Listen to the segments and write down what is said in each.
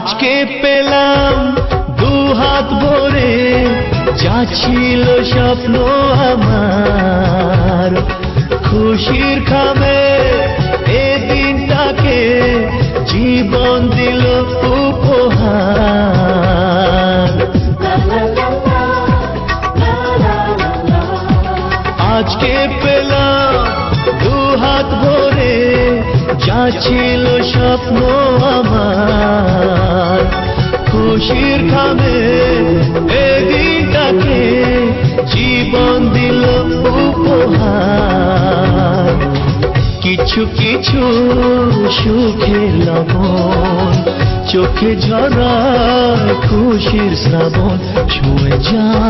আজকে পেলাম দু হাত ভরে, যা ছিল স্বপ্ন আমার। খুশির খামে এ দিনটাকে জীবন দিল উপহার। আজকে পেলাম দু হাত ভরে যা ছিল স্বপ্ন আমার। খুশির খামে এদিনটাকে জীবন দিল উপহার। কিছু কিছু সুখে লবণ, চোখে ঝরায় খুশির শ্রাবণ ছুঁয়ে যায়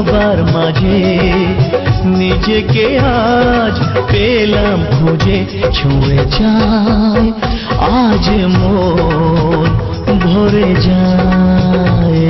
সবার মাঝে। নিজেকে আজ পেলাম খুঁজে ছুঁয়ে যায়। আজ মন ভরে যায়।